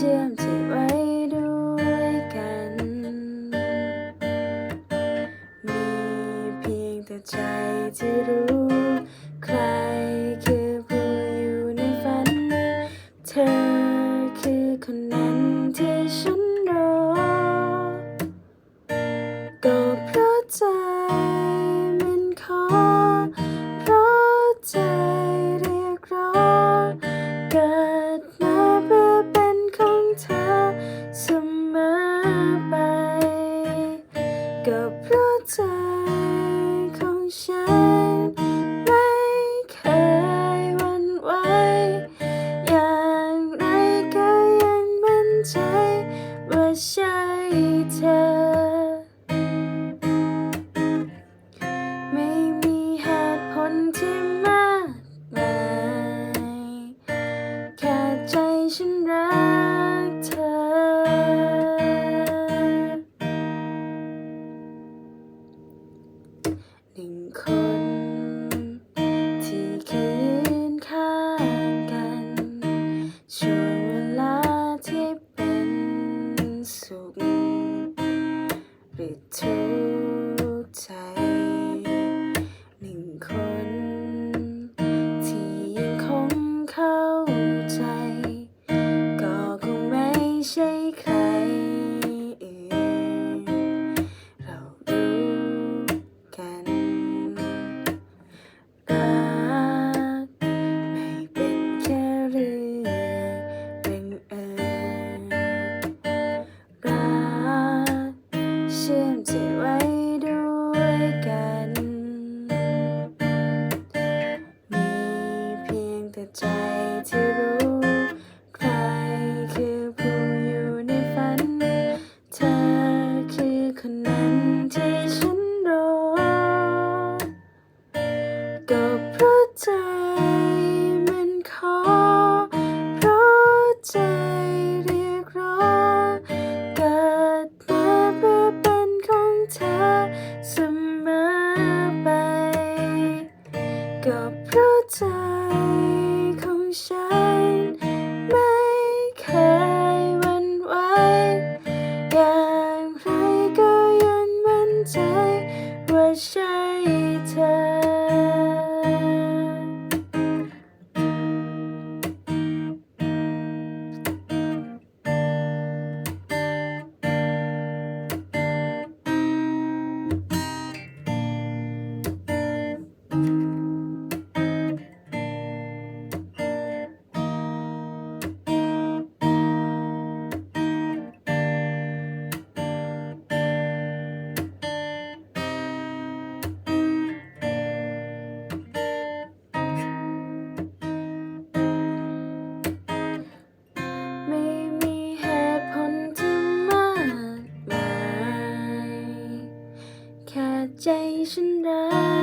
ชื่อมจิตไว้ด้วยกัน มีเพียงแต่ใจที่รู้ คน ที่เคยยืนข้างกันช่วงเวลาที่เป็นสุข ใจมันขอเพราะใจเรียกร้องเกิดมาเพื่อเป็นของเธอเสมอไป ก็เพราะใจ ใจฉันรัก